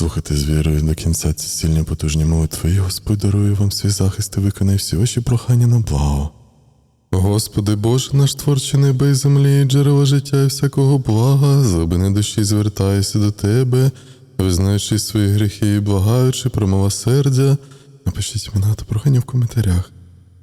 Слухайте з вірою до кінця ці сильні потужні молитви, і Господь дарує вам свій захист і виконає всі ваші прохання на благо. Господи Боже, наш творчий неба і землі, джерело життя і всякого блага, злобини душі звертаюся до Тебе, визнаючи свої гріхи і благаючи про милосердя. Напишіть імена та прохання в коментарях.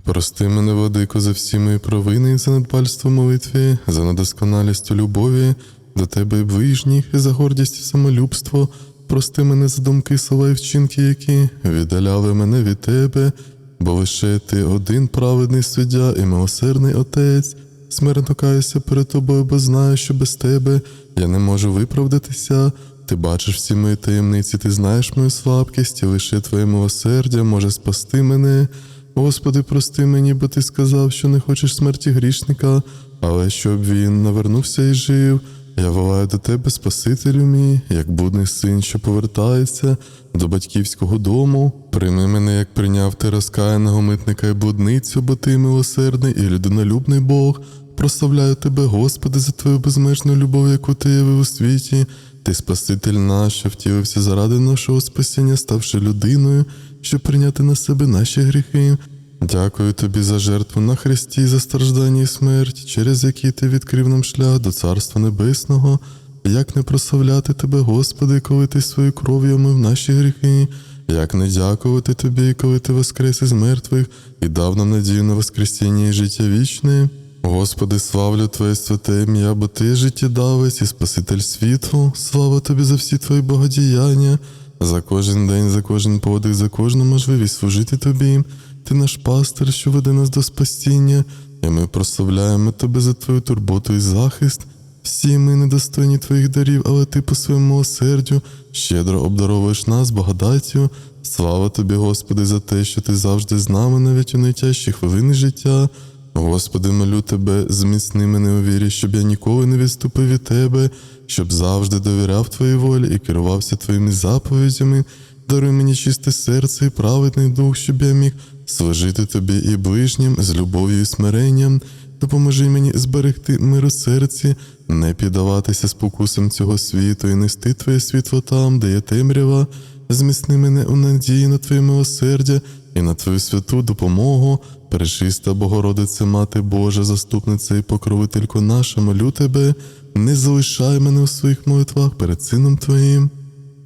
Прости мене, владико, за всі мої провини і за недбальство молитві, за недосконалість у любові, до тебе і ближніх, і за гордість і самолюбство. Прости мене за думки, слова і вчинки, які віддаляли мене від тебе, бо лише ти один праведний суддя і милосердний отець. Смертно каюся перед тобою, бо знаю, що без тебе я не можу виправдатися. Ти бачиш всі мої таємниці, ти знаєш мою слабкість, і лише твоє милосердя може спасти мене. Господи, прости мені, бо ти сказав, що не хочеш смерті грішника, але щоб він навернувся і жив. Я волаю до тебе, Спасителю мій, як будний син, що повертається до батьківського дому. Прийми мене, як прийняв ти розкаяного митника і блудницю, бо ти милосердний і людинолюбний Бог. Прославляю тебе, Господи, за твою безмежну любов, яку ти явив у світі. Ти Спаситель наш, що втілився заради нашого спасіння, ставши людиною, щоб прийняти на себе наші гріхи. Дякую тобі за жертву на Христі, за страждання і смерть, через які ти відкрив нам шлях до Царства Небесного. Як не прославляти тебе, Господи, коли ти свою кров'ю омив наші гріхи, як не дякувати тобі, коли ти воскрес із мертвих і дав нам надію на Воскресіння і життя вічне. Господи, славлю Твоє святе ім'я, бо Ти життєдавець і Спаситель світу. Слава Тобі за всі Твої богодіяння, за кожен день, за кожен подих, за кожну можливість служити Тобі. Ти наш пастир, що веде нас до спасіння, і ми прославляємо Тебе за Твою турботу і захист. Всі ми недостойні Твоїх дарів, але Ти по своєму милосердю щедро обдаровуєш нас благодаттю. Слава Тобі, Господи, за те, що Ти завжди з нами навіть у найтяжчі хвилини життя. Господи, молю Тебе, зміцни мене у вірі, щоб я ніколи не відступив від Тебе, щоб завжди довіряв Твоїй волі і керувався Твоїми заповідями. Даруй мені чисте серце і праведний дух, щоб я міг служити Тобі і ближнім з любов'ю і смиренням. Допоможи мені зберегти мир у серці, не піддаватися спокусам цього світу і нести Твоє світло там, де є темрява. Зміцни мене у надії на Твоє милосердя і на Твою святу допомогу. Перечиста Богородице, Мати Божа, заступниця і покровителько наша, молю Тебе, не залишай мене у своїх молитвах перед Сином Твоїм.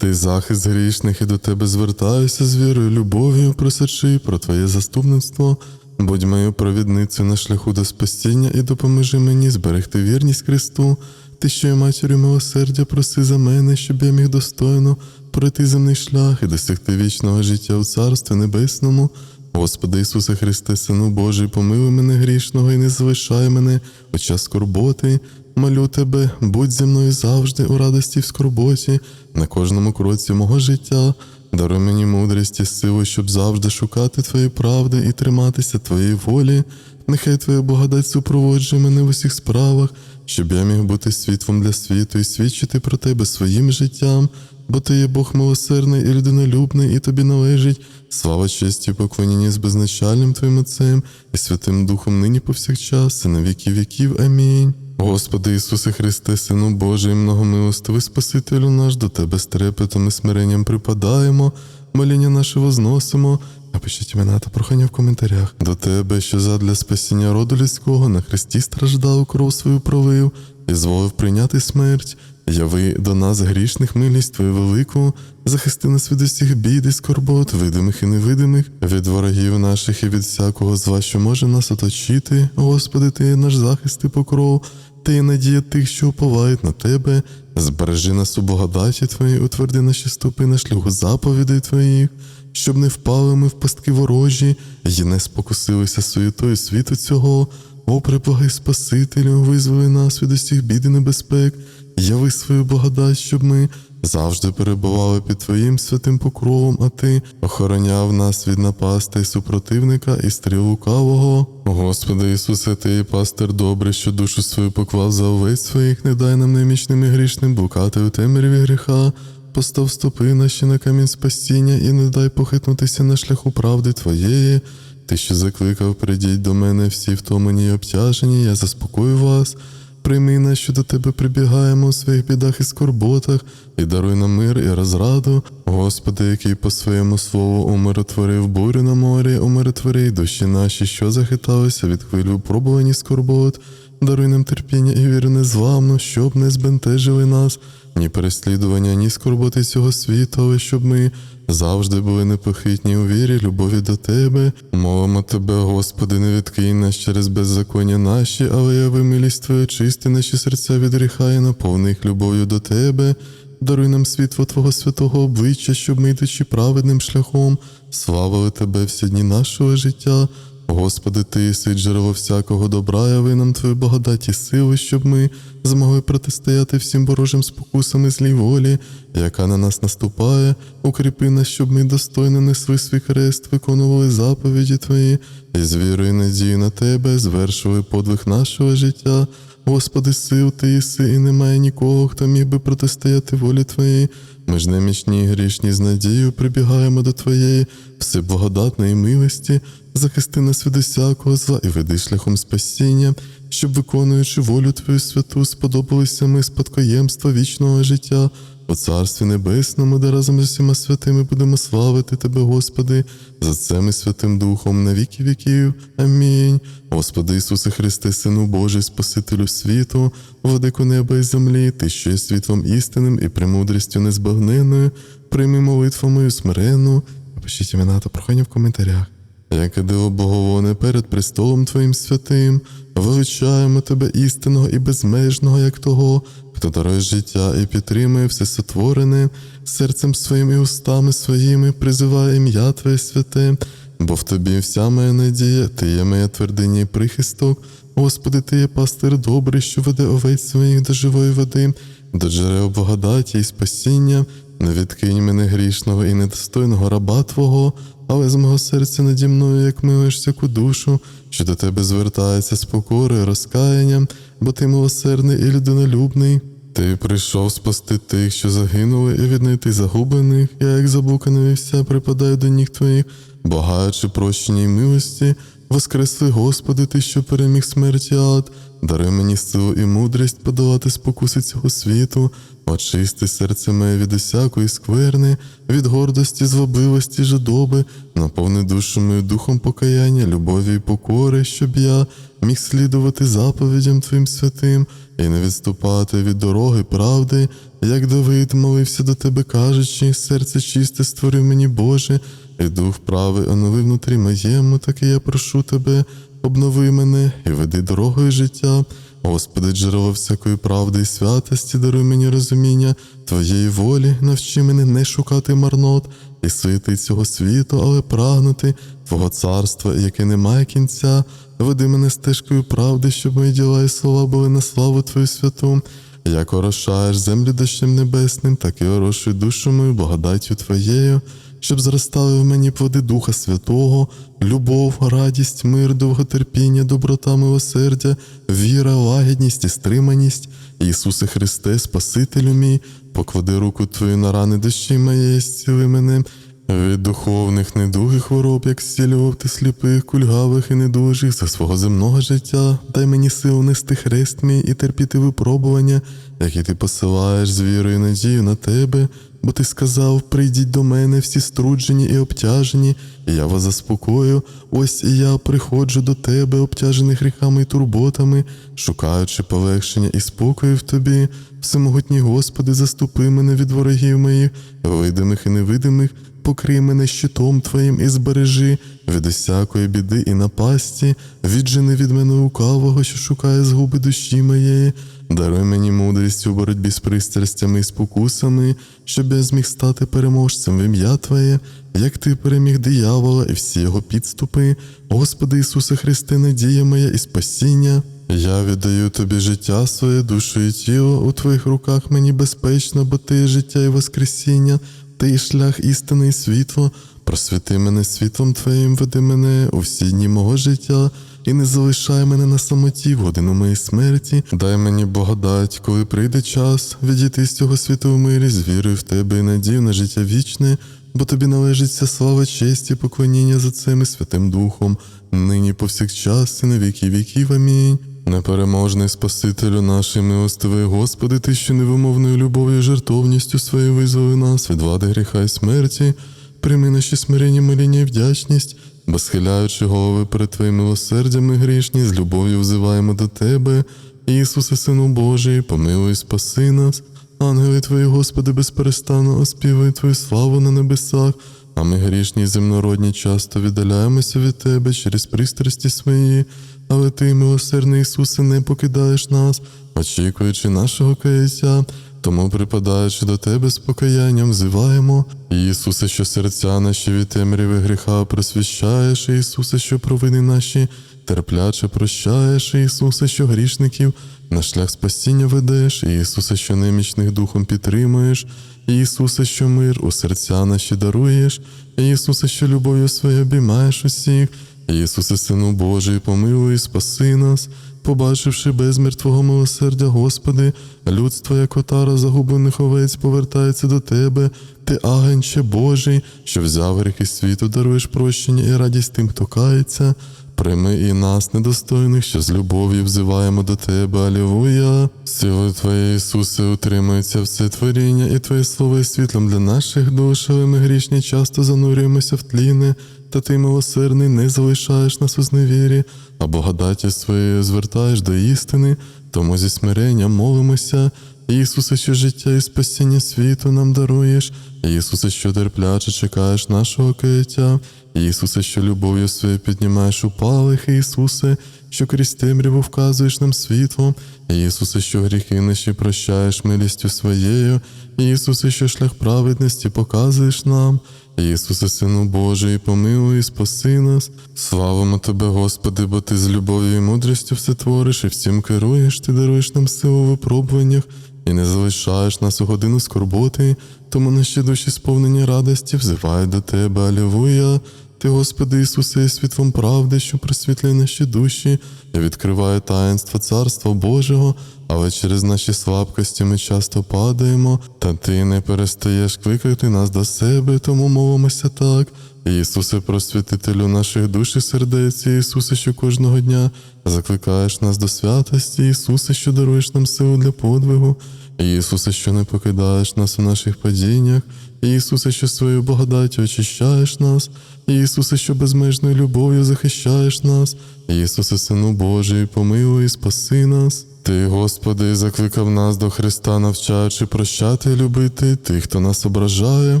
Ти захист грішних і до тебе звертаюся з вірою, любов'ю, просячи про Твоє заступництво. Будь моєю провідницею на шляху до спасіння і допоможи мені зберегти вірність Христу. Ти, що є матір'ю милосердя, проси за мене, щоб я міг достойно пройти земний шлях і досягти вічного життя у Царстві Небесному. Господи Ісусе Христе, Сину Божий, помилуй мене грішного і не залишай мене у час скорботи. Молю тебе, будь зі мною завжди у радості в скорботі, на кожному кроці мого життя. Даруй мені мудрість і силу, щоб завжди шукати Твої правди і триматися Твоєї волі. Нехай Твоя благодать супроводжує мене в усіх справах, щоб я міг бути світлом для світу і свідчити про Тебе своїм життям, бо Ти є Бог милосердний і людинолюбний, і тобі належить. Слава честі поклоніння з безначальним Твоїм Отцем і Святим Духом нині повсякчас, і на віки віків. Амінь. Господи Ісусе Христе, Сину Божий, многомилостивий Спасителю наш, до Тебе з трепетом і смиренням припадаємо, моління наше возносимо. Напишіть імена та прохання в коментарях. До Тебе, що задля спасіння роду людського на Христі страждав, кров свою пролив, і зволив прийняти смерть. Яви до нас грішних милість Твою велику, захисти нас від усіх бід і скорбот, видимих і невидимих, від ворогів наших і від всякого зла, що може нас оточити. Господи, Ти наш захист і покров, Ти є надія тих, що уповають на Тебе. Збережи нас у благодаті Твоїй, утверди наші ступи на шляху заповідей Твоїх, щоб не впали ми в пастки ворожі, і не спокусилися суєтою світу цього. О, преблагий Спасителю, визволи нас від усіх бід і небезпек, яви свою благодать, щоб ми завжди перебували під Твоїм святим покровом, а Ти охороняв нас від напасти супротивника і стріл лукавого. Господи Ісусе, Ти пастир добрий, що душу свою поклав за овець своїх, не дай нам немічним і грішним блукати у темряві гріха. Постав стопи наші на камінь спасіння і не дай похитнутися на шляху правди Твоєї. Ти, що закликав, прийдіть до мене всі втомлені й обтяжені, я заспокою вас. Прийми нас, що до тебе прибігаємо у своїх бідах і скорботах, і даруй нам мир і розраду. Господи, який по своєму слову умиротворив бурю на морі, умиротвори й душі наші, що захиталися від хвиль випробувань скорбот. Даруй нам терпіння і віру незламну, щоб не збентежили нас, ні переслідування, ні скорботи цього світу, але щоб ми завжди були непохитні у вірі, любові до Тебе. Молимо Тебе, Господи, не відкинь нас через беззаконня наші, але я милість Твою, чисти наші серця від гріха і наповни їх любов'ю до Тебе. Даруй нам світло Твого святого обличчя, щоб ми, йдучи праведним шляхом, славили Тебе всі дні нашого життя. Господи, Ти єси джерело всякого добра, яви нам Твою благодать і сили, щоб ми змогли протистояти всім ворожим спокусам і злій волі, яка на нас наступає, укріпи нас, щоб ми достойно несли свій хрест, виконували заповіді Твої, і з вірою і на Тебе звершували подвиг нашого життя. Господи, сил Ти єси, і немає нікого, хто міг би протистояти волі Твоїй. Ми ж немічні і грішні з надією прибігаємо до Твоєї всеблагодатної милості, захисти нас від усякого зла і веди шляхом спасіння, щоб, виконуючи волю Твою святу, сподобалися ми спадкоємства вічного життя. У Царстві Небесному, де разом з усіма святими будемо славити Тебе, Господи, за Отцем і Святим Духом на віки віків. Амінь. Господи Ісусе Христе, Сину Божий, Спасителю світу, владику неба і землі, Ти, що є світлом істинним і премудрістю незбагненною, прийми молитву мою смиренну. Пишіть імена та прохання в коментарях. Яке диво Боговоне перед престолом Твоїм святим, величаємо Тебе істинного і безмежного, як того, хто дарує життя і підтримує все сотворене, серцем своїм і устами своїми призиває ім'я Твоє святе, бо в Тобі вся моя надія, Ти є моя твердиня і прихисток. Господи, Ти є пастир добрий, що веде овець своїх до живої води, до джерел благодаті і спасіння. Не відкинь мене грішного і недостойного раба Твого, але з мого серця наді мною, як милуєш всяку душу, що до тебе звертається з покорою, розкаянням, бо ти милосердний і людинолюбний. Ти прийшов спасти тих, що загинули, і віднайти загублених, я, як заблуканий вся, припадаю до ніг твоїх, багаючи прощення й милості, воскресли, Господи, Ти, що переміг смерть і ад, даруй мені силу і мудрість подолати спокуси цього світу, очисти серце моє від усякої скверни, від гордості, злобливості, жадоби, наповни душу мою духом покаяння, любові і покори, щоб я міг слідувати заповідям Твоїм святим і не відступати від дороги правди, як Давид молився до Тебе, кажучи, серце чисте створив мені Боже, і дух правий онови внутрі моєму, так і я прошу Тебе, обнови мене і веди дорогою життя. Господи, джерело всякої правди і святості, даруй мені розуміння Твоєї волі, навчи мене не шукати марнот і свити цього світу, але прагнути Твого царства, яке не має кінця. Веди мене стежкою правди, щоб мої діла і слова були на славу Твою святу. Як орошаєш землю дощем небесним, так і орошуй душу мою благодаттю Твоєю, щоб зростали в мені плоди Духа Святого, любов, радість, мир, довготерпіння, доброта, милосердя, віра, лагідність і стриманість. Ісусе Христе, Спасителю мій, поклади руку Твою на рани душі моєї, зціли мене. Від духовних недуг і хвороб, як зцілював ти сліпих, кульгавих і недужих за свого земного життя, дай мені силу нести хрест мій і терпіти випробування, які ти посилаєш з вірою і надією на тебе, бо ти сказав: прийдіть до мене всі струджені і обтяжені, і я вас заспокою. Ось і я приходжу до тебе, обтяжений гріхами і турботами, шукаючи полегшення і спокою в тобі. Всемогутній Господи, заступи мене від ворогів моїх, видимих і невидимих покрий мене щитом Твоїм і збережи від усякої біди і напасті, віджени від мене лукавого, що шукає згуби душі моєї, даруй мені мудрість у боротьбі з пристрастями і спокусами, щоб я зміг стати переможцем в ім'я Твоє, як Ти переміг диявола і всі його підступи, Господи Ісусе Христе, надія моя і спасіння. Я віддаю тобі життя своє, душу і тіло, у твоїх руках мені безпечно, бо ти є життя і воскресіння, ти є шлях істини і світло. Просвіти мене світлом Твоїм, веди мене у всі дні мого життя, і не залишай мене на самоті в годину моєї смерті. Дай мені благодать, коли прийде час, відійти з цього світу в мирі, з вірою в тебе і надію на життя вічне, бо тобі належить вся слава, честь і поклоніння за цим і Святим Духом, нині повсякчас і на віки віків. Амінь. Непереможний Спасителю наш і милостивий Господи, Ти, що невимовною любов'ю і жертовністю своєю визволи нас від влади гріха і смерті, прийми наші смирення, моління і вдячність, бо схиляючи голови перед Твоїм милосердям ми грішні, з любов'ю взиваємо до Тебе, Ісусе, Сину Божий, помилуй, спаси нас. Ангели Твої, Господи, безперестанно оспівують Твою славу на небесах, а ми грішні земнородні часто віддаляємося від Тебе через пристрасті свої, але Ти, милосердний Ісусе, не покидаєш нас, очікуючи нашого каяття. Тому, припадаючи до Тебе з покаянням, взиваємо, Ісусе, що серця наші від темряви гріха просвіщаєш, Ісусе, що провини наші терпляче прощаєш, Ісусе, що грішників на шлях спасіння ведеш, Ісусе, що немічних духом підтримуєш, Ісусе, що мир у серця наші даруєш, Ісусе, що любов'ю своєю обіймаєш усіх, Ісусе, Сину Божий, помилуй, спаси нас, побачивши безмір Твого милосердя, Господи, людство, як отара загублених овець, повертається до Тебе, Ти, агенче Божий, що взяв гріхи світу, даруєш прощення і радість тим, хто кається. Прийми і нас, недостойних, що з любов'ю взиваємо до Тебе, Алілуя. Силою Твоєї, Ісусе, утримується все творіння, і Твоє слово є світлом для наших душ, але ми грішні часто занурюємося в тліни, та Ти, милосердний, не залишаєш нас у зневірі, а благодаті своєю звертаєш до істини, тому зі смиренням молимося. Ісусе, що життя і спасіння світу нам даруєш, Ісусе, що терпляче чекаєш нашого каяття, Ісусе, що любов'ю своєю піднімаєш упалих, Ісусе, що крізь темряву вказуєш нам світло, Ісусе, що гріхи наші прощаєш милістю своєю, Ісусе, що шлях праведності показуєш нам, Ісусе, Сину Божий, помилуй і спаси нас. Славимо Тебе, Господи, бо Ти з любов'ю і мудрістю все твориш і всім керуєш, Ти даруєш нам силу у випробуваннях і не залишаєш нас у годину скорботи, тому наші душі сповнені радості взивають до Тебе, Алілуя. Ти, Господи Ісусе, є світлом правди, що просвітлює наші душі і відкриває таїнство Царства Божого, але через наші слабкості ми часто падаємо, та Ти не перестаєш кликати нас до себе, тому мовимося так. Ісусе, просвітителю наших душ і сердець, Ісусе, що кожного дня закликаєш нас до святості, Ісусе, що даруєш нам силу для подвигу, Ісусе, що не покидаєш нас у наших падіннях, Ісусе, що своєю благодаттю очищаєш нас, Ісусе, що безмежною любов'ю захищаєш нас, Ісусе, Сину Божий, помилуй і спаси нас. Ти, Господи, закликав нас до Христа, навчаючи прощати і любити тих, хто нас ображає.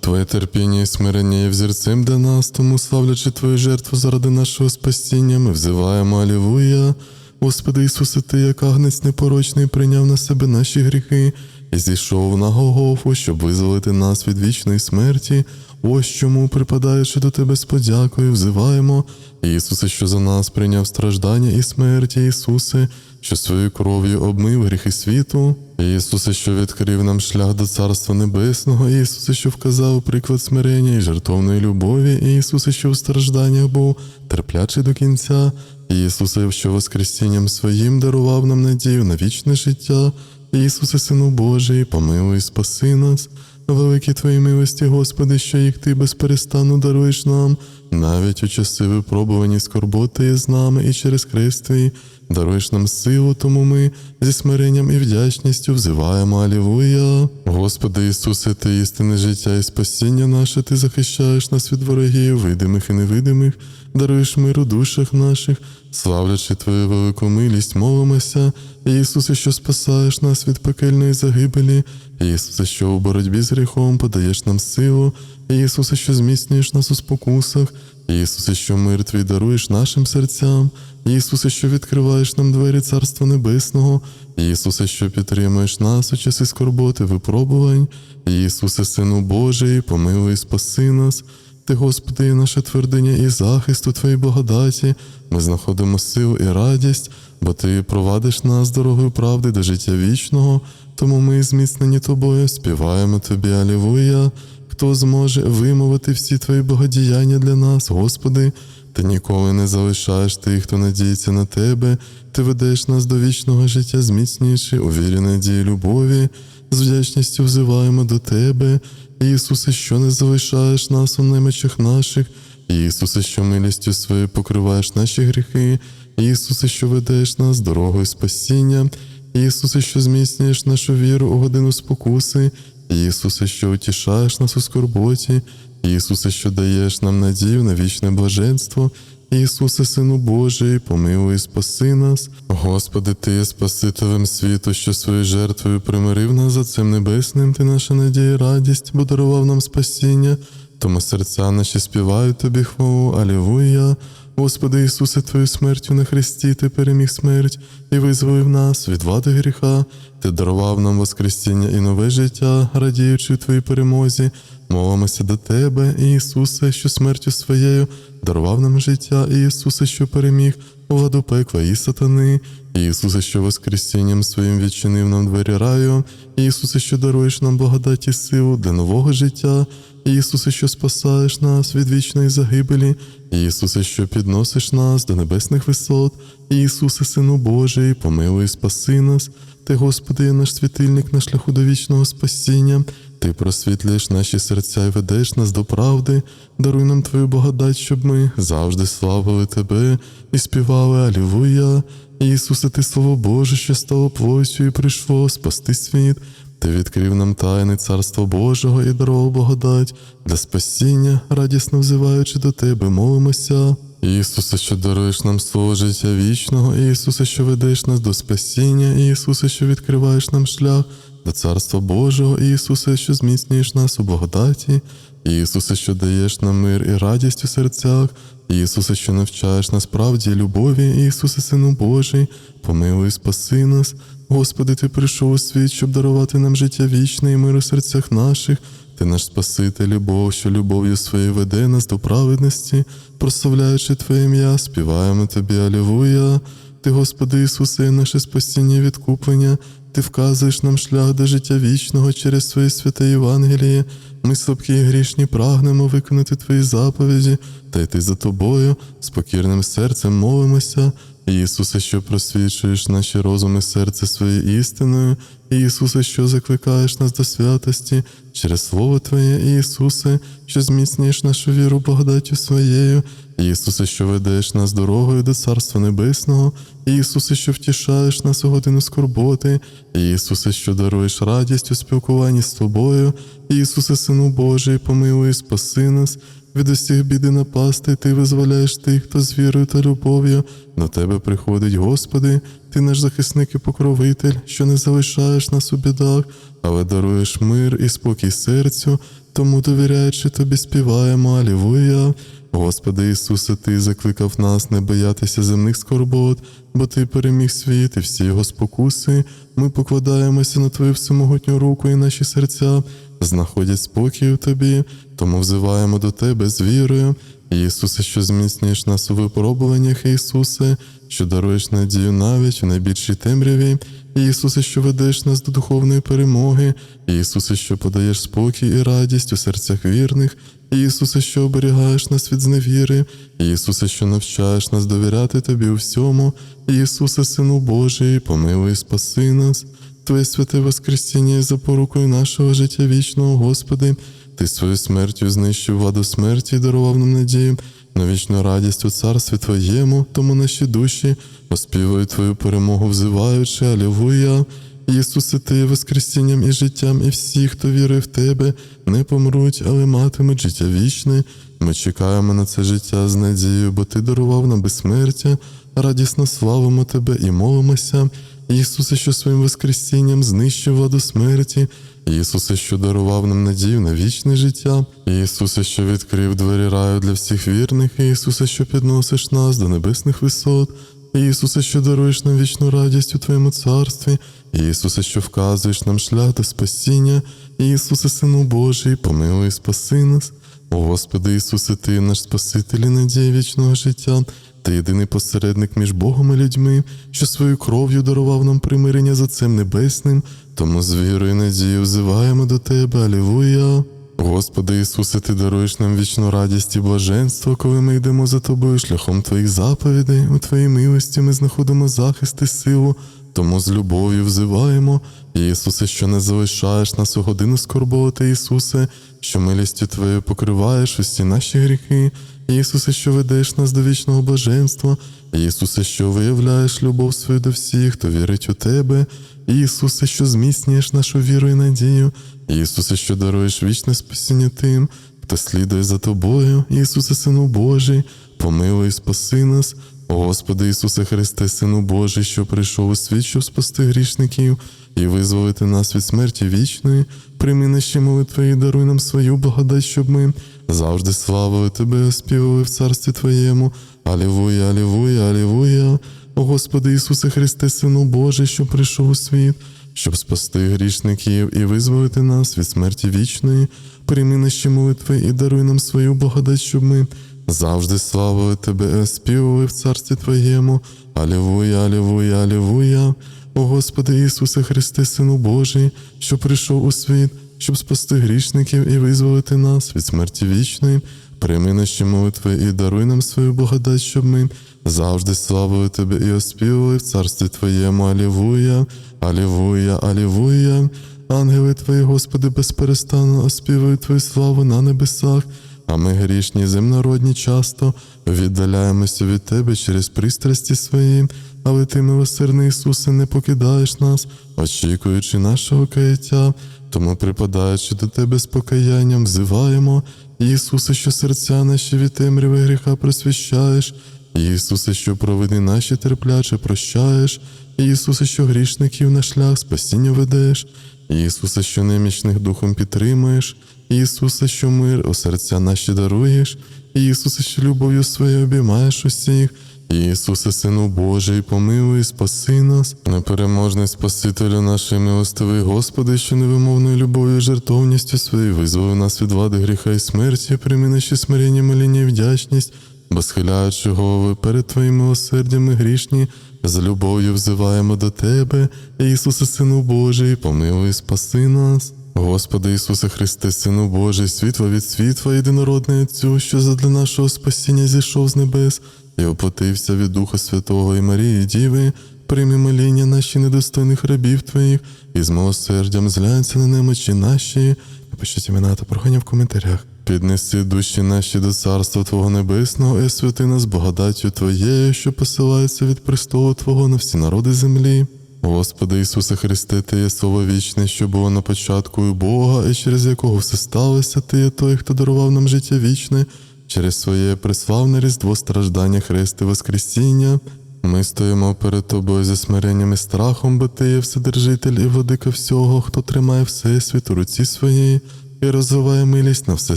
Твоє терпіння і смирення є взірцем для нас, тому славлячи Твою жертву заради нашого спасіння, ми взиваємо Алілуя. Господи Ісусе, Ти, як агнець непорочний, прийняв на себе наші гріхи і зійшов на Голгофу, щоб визволити нас від вічної смерті. Ось чому, припадаючи до Тебе з подякою, взиваємо. Ісусе, що за нас прийняв страждання і смерті, Ісусе, що своєю кров'ю обмив гріхи світу. Ісусе, що відкрив нам шлях до Царства Небесного, Ісусе, що вказав приклад смирення і жертовної любові, Ісусе, що в стражданнях був терплячий до кінця, Ісусе, що Воскресінням Своїм дарував нам надію на вічне життя, Ісусе, Сину Божий, помилуй, спаси нас. Великі Твої милості, Господи, що їх Ти безперестанно даруєш нам, навіть у часи випробувані скорботи є з нами і через хрест Твій даруєш нам силу, тому ми зі смиренням і вдячністю взиваємо Алілуя. Господи Ісусе, Ти істинне життя і спасіння наше, Ти захищаєш нас від ворогів, видимих і невидимих, даруєш мир у душах наших, славлячи Твою велику милість, молимося, Ісусе, що спасаєш нас від пекельної загибелі, Ісусе, що у боротьбі з гріхом подаєш нам силу, Ісусе, що зміцнюєш нас у спокусах, Ісусе, що мир Твій даруєш нашим серцям, Ісусе, що відкриваєш нам двері Царства Небесного, Ісусе, що підтримуєш нас у часи скорботи, випробувань, Ісусе, Сину Божий, помилуй, спаси нас. Ти, Господи, є наша твердиня і захист у Твоїй благодаті, ми знаходимо силу і радість, бо Ти провадиш нас дорогою правди до життя вічного, тому ми, зміцнені Тобою, співаємо Тобі, Алілуя. Хто зможе вимовити всі Твої благодіяння для нас, Господи? Ти ніколи не залишаєш тих, хто надіється на Тебе, Ти ведеш нас до вічного життя, зміцнюючи у вірі надії любові, з вдячністю взиваємо до Тебе, Ісусе, що не залишаєш нас у немочах наших, Ісусе, що милістю своєю покриваєш наші гріхи, Ісусе, що ведеш нас дорогою спасіння, Ісусе, що зміцнюєш нашу віру у годину спокуси, Ісусе, що утішаєш нас у скорботі, Ісусе, що даєш нам надію на вічне блаженство, Ісусе, Сину Божий, помилуй і спаси нас. Господи, Ти є Спасителем світу, що своєю жертвою примирив нас за цим небесним, Ти наша надія радість, бо дарував нам спасіння. Тому серця наші співають Тобі хвалу, Алілуя. Господи Ісусе, Твою смертю на Христі Ти переміг смерть і визволив нас від влади гріха. Ти дарував нам Воскресіння і нове життя, радіючи Твоїй перемозі. Молимося до Тебе, Ісусе, що смертю своєю дарував нам життя, Ісусе, що переміг владу пекла і сатани, Ісусе, що Воскресінням своїм відчинив нам двері раю, Ісусе, що даруєш нам благодать і силу для нового життя, Ісусе, що спасаєш нас від вічної загибелі, Ісусе, що підносиш нас до небесних висот, Ісусе, Сину Божий, помилуй, і спаси нас. Ти, Господи, наш світильник на шляху до вічного спасіння. Ти просвітлюєш наші серця і ведеш нас до правди, даруй нам Твою благодать, щоб ми завжди славили Тебе і співали Алілуя. Ісусе, Ти Слово Боже, що стало плотю і прийшло спасти світ. Ти відкрив нам тайни Царства Божого і дарував благодать для спасіння, радісно взиваючи до Тебе, молимося. Ісусе, що даруєш нам свого життя вічного, Ісусе, що ведеш нас до спасіння, Ісусе, що відкриваєш нам шлях до Царства Божого, Ісусе, що зміцнюєш нас у благодаті, Ісусе, що даєш нам мир і радість у серцях, Ісусе, що навчаєш нас правді і любові, Ісусе, Сину Божий, помилуй, спаси нас. Господи, Ти прийшов у світ, щоб дарувати нам життя вічне і мир у серцях наших. Ти наш Спаситель, любов, що любов'ю своєю веде нас до праведності, прославляючи Твоє ім'я, співаємо Тобі, Алілуя. Ти, Господи Ісусе, наше спасіння відкуплення. Ти вказуєш нам шлях до життя вічного через Своє святе Євангеліє. Ми слабкі і грішні прагнемо виконати Твої заповіді, та йти за Тобою, з покірним серцем молимося. Ісусе, що просвічуєш наші розуми серце своєю істиною, Ісусе, що закликаєш нас до святості, через Слово Твоє, Ісусе, що зміцнюєш нашу віру благодаттю своєю, Ісусе, що ведеш нас дорогою до Царства Небесного, Ісусе, що втішаєш нас у годину скорботи, Ісусе, що даруєш радість у спілкуванні з Тобою, Ісусе, Сину Божий, помилуй, спаси нас. Від усіх біди напасти, ти визволяєш тих, хто з вірою та любов'ю до тебе приходить, Господи, ти наш захисник і покровитель, що не залишаєш нас у бідах, але даруєш мир і спокій серцю, тому довіряючи тобі, співаємо Алілуя. Господи Ісусе, Ти закликав нас не боятися земних скорбот, бо Ти переміг світ і всі його спокуси. Ми покладаємося на Твою всемогутню руку і наші серця знаходять спокій у Тобі, тому взиваємо до Тебе з вірою. Ісусе, що зміцнюєш нас у випробуваннях, Ісусе, що даруєш надію навіть у найбільшій темряві, Ісусе, що ведеш нас до духовної перемоги, Ісусе, що подаєш спокій і радість у серцях вірних, Ісусе, що оберігаєш нас від зневіри, Ісусе, що навчаєш нас довіряти Тобі у всьому, Ісусе, Сину Божий, помилуй і спаси нас. Твоє святе Воскресіння є запорукою нашого життя вічного, Господи. Ти своєю смертю знищив владу смерті і дарував нам надію на вічну радість у царстві Твоєму, тому наші душі оспівують Твою перемогу, взиваючи, Алілуя. Ісусе, Ти Воскресінням і життям, і всі, хто вірує в Тебе, не помруть, але матимуть життя вічне. Ми чекаємо на це життя з надією, бо Ти дарував нам безсмертя, радісно славимо Тебе і молимося. Ісусе, що своїм Воскресінням знищив владу смерті, Ісусе, що дарував нам надію на вічне життя, Ісусе, що відкрив двері раю для всіх вірних, Ісусе, що підносиш нас до небесних висот, Ісусе, що даруєш нам вічну радість у Твоєму царстві, Ісусе, що вказуєш нам шлях до спасіння, Ісусе, Сину Божий, помилуй, спаси нас. О Господи Ісусе, Ти наш Спаситель і надія вічного життя. Ти єдиний посередник між Богом і людьми, що свою кров'ю дарував нам примирення за цим небесним, тому з вірою і надією взиваємо до Тебе, Алілуя. Господи Ісусе, Ти даруєш нам вічну радість і блаженство, коли ми йдемо за Тобою шляхом Твоїх заповідей, у Твоїй милості ми знаходимо захист і силу, Тому з любов'ю взиваємо, Ісусе, що не залишаєш нас у годину скорботи, Ісусе, що милістю Твоєю покриваєш усі наші гріхи, Ісусе, що ведеш нас до вічного блаженства, Ісусе, що виявляєш любов свою до всіх, хто вірить у Тебе, Ісусе, що зміцнюєш нашу віру і надію, Ісусе, що даруєш вічне спасіння тим, хто слідує за Тобою, Ісусе, Сину Божий, помилуй спаси нас. Господи Ісусе Христе, Сину Божий, що прийшов у світ, щоб спасти грішників і визволити нас від смерті вічної, прийми наші молитви і даруй нам свою благодать, щоб ми завжди славили Тебе, оспівали в царстві Твоєму. Алілуя, алілуя, алілуя. О Господи Ісусе Христе, Сину Божий, що прийшов у світ, щоб спасти грішників і визволити нас від смерті вічної, прийми наші молитви і даруй нам свою благодать, щоб ми завжди славили Тебе, співали в царстві Твоєму. Алілуя, алілуя, алілуя. О Господи Ісусе Христе, Сину Божий, що прийшов у світ, щоб спасти грішників і визволити нас від смерті вічної. Прийми наші молитви і даруй нам свою благодать, щоб ми завжди славили Тебе і оспівали в царстві Твоєму. Алілуя, алілуя, алілуя. Ангели Твої, Господи, безперестанно оспівують Твою славу на небесах. А ми грішні земнородні часто віддаляємося від Тебе через пристрасті свої, але Ти, милосердний Ісусе, не покидаєш нас, очікуючи нашого каяття, тому, припадаючи до Тебе з покаянням, взиваємо, Ісусе, що серця наші від темряви гріха просвіщаєш, Ісусе, що провини наші терпляче прощаєш, Ісусе, що грішників на шлях спасіння ведеш, Ісусе, що немічних духом підтримуєш, Ісусе, що мир у серця наші даруєш, Ісусе, що любов'ю своєю обіймаєш усіх, Ісусе, Сину Божий, помилуй, спаси нас, непереможний Спасителю нашої милостивий Господи, що невимовною любов'ю і жертовністю своєю визволив нас від влади гріха і смерті, прийми наші смирення, моління і вдячність, бо схиляючи голови перед Твоїм милосердям ми грішні, з любов'ю взиваємо до Тебе, Ісусе, Сину Божий, помилуй, спаси нас. Господи Ісусе Христе, Сину Божий, світло від світла, єдинородний Отцю, що задля нашого спасіння зійшов з небес і оплатився від Духа Святого і Марії Діви, прийми моління наші недостойних рабів Твоїх, і з милосердям зглянься на немочі наші. Напишіть імена та прохання в коментарях. Піднеси душі наші до царства Твого Небесного, і святи нас благодаттю Твоєю, що посилається від престолу Твого на всі народи землі. Господи Ісусе Христе, Ти є Слово вічне, що було на початку у Бога, і через якого все сталося, Ти є той, хто дарував нам життя вічне, через своє преславне різдво страждання, хрест і Воскресіння. Ми стоїмо перед Тобою зі смиренням і страхом, бо Ти є Вседержитель і владика всього, хто тримає Всесвіт у руці своєї і розвиває милість на все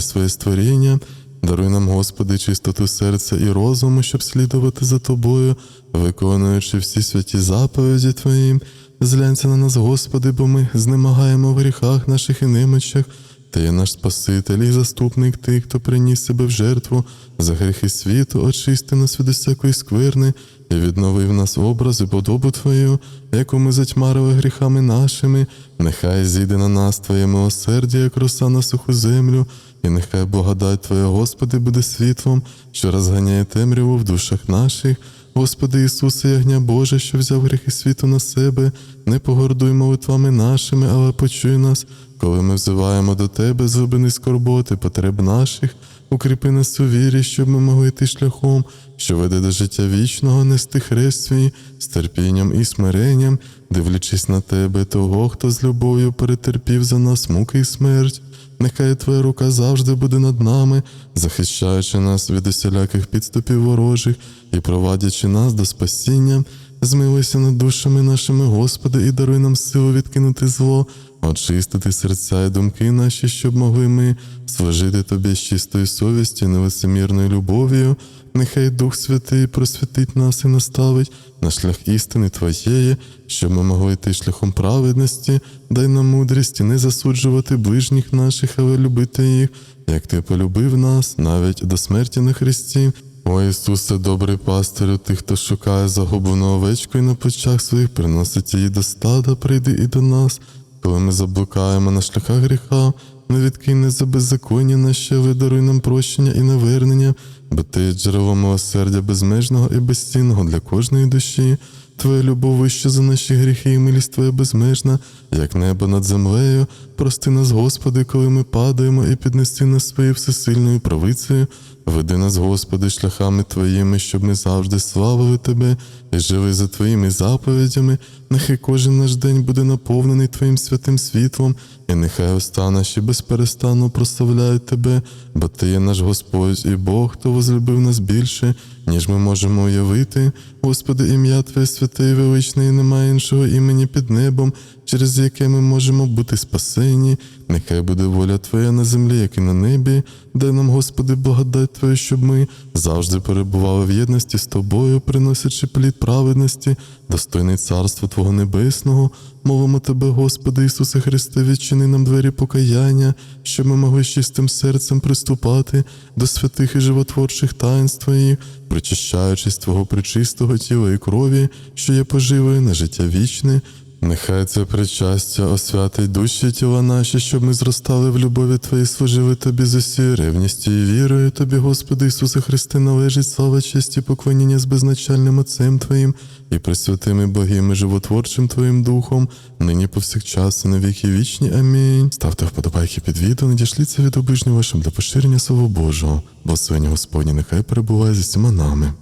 своє створіння. Даруй нам, Господи, чистоту серця і розуму, щоб слідувати за Тобою, виконуючи всі святі заповіді Твої. Зглянься на нас, Господи, бо ми знемагаємо в гріхах наших і немочах. Ти наш Спаситель і заступник тих, хто приніс себе в жертву за гріхи світу, очисти нас від усякої скверни і відновив нас образ і подобу Твою, яку ми затьмарили гріхами нашими. Нехай зійде на нас Твоє милосердя, як роса на суху землю, і нехай благодать Твоя, Господи, буде світлом, що розганяє темряву в душах наших. Господи Ісусе, ягня Боже, що взяв гріхи світу на себе, не погордуй молитвами нашими, але почуй нас, коли ми взиваємо до Тебе, згубини скорботи, потреб наших, укріпи нас у вірі, щоб ми могли йти шляхом, що веде до життя вічного, нести хрест свій з терпінням і смиренням, дивлячись на Тебе, того, хто з любов'ю перетерпів за нас муки і смерть. Нехай Твоя рука завжди буде над нами, захищаючи нас від усіляких підступів ворожих і провадячи нас до спасіння. Змилуйся над душами нашими, Господи, і даруй нам силу відкинути зло, очистити серця і думки наші, щоб могли ми служити Тобі з чистою совістю, невисимірною любов'ю. Нехай Дух Святий просвітить нас і наставить на шлях істини Твоєї, щоб ми могли йти шляхом праведності, дай нам мудрість і не засуджувати ближніх наших, але любити їх, як Ти полюбив нас, навіть до смерті на Христі. О Ісусе, добрий пастирю, тих, хто шукає загублену овечку і на плечах своїх приносить її до стада, прийди і до нас, коли ми заблукаємо на шляхах гріха, не відкинь нас за беззаконня наше, але даруй нам прощення і навернення, бо ти є джерело милосердя безмежного і безцінного для кожної душі. Твоя любов вища за наші гріхи і милість Твоя безмежна, як небо над землею. Прости нас, Господи, коли ми падаємо, і піднести нас своєю всесильною правицею. Веди нас, Господи, шляхами Твоїми, щоб ми завжди славили Тебе і жили за Твоїми заповідями. Нехай кожен наш день буде наповнений Твоїм святим світлом, і нехай уста наші безперестанно прославляють Тебе, бо Ти є наш Господь і Бог, хто возлюбив нас більше, ніж ми можемо уявити. Господи, ім'я Твоє святе і величне, і немає іншого імені під небом, через яке ми можемо бути спасені. Нехай буде воля Твоя на землі, як і на небі. Дай нам, Господи, благодать Твою, щоб ми завжди перебували в єдності з Тобою, приносячи плід праведності, достойний царства Твого Небесного. Молимо Тебе, Господи Ісусе Христе, відчини нам двері покаяння, щоб ми могли з чистим серцем приступати до святих і животворчих таїнств Твоїх, причащаючись Твого причистого тіла і крові, що є поживою на життя вічне. Нехай це причастя освятить душі тіла наші, щоб ми зростали в любові Твоїй, служили Тобі з усією ревністю і вірою. Тобі, Господи Ісусе Христе, належить слава, честь і поклоніння з безначальним Отцем Твоїм і пресвятим і Богим животворчим Твоїм Духом, нині повсякчас і на віки вічні. Амінь. Ставте вподобайки під відео, надішліться від обижнього вашим для поширення Слова Божого. Благословення Господні нехай перебуває зі всіма нами.